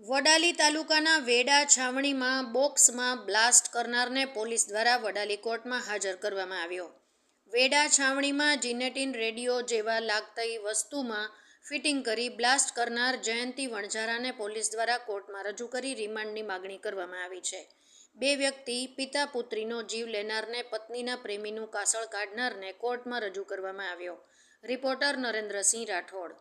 વડાલી તાલુકાના વેડા છાવણીમાં બોક્સમાં બ્લાસ્ટ કરનારને પોલીસ દ્વારા વડાલી કોર્ટમાં હાજર કરવામાં આવ્યો. વેડા છાવણીમાં જીનેટિન રેડિયો જેવા લાગતી વસ્તુમાં ફિટિંગ કરી બ્લાસ્ટ કરનાર જયંતિ વણઝારાને પોલીસ દ્વારા કોર્ટમાં રજૂ કરી રિમાન્ડની માગણી કરવામાં આવી છે. બે વ્યક્તિ, પિતા પુત્રીનો જીવ લેનારને પત્નીના પ્રેમીનું કાસળ કાઢનારને કોર્ટમાં રજૂ કરવામાં આવ્યો. રિપોર્ટર નરેન્દ્રસિંહ રાઠોડ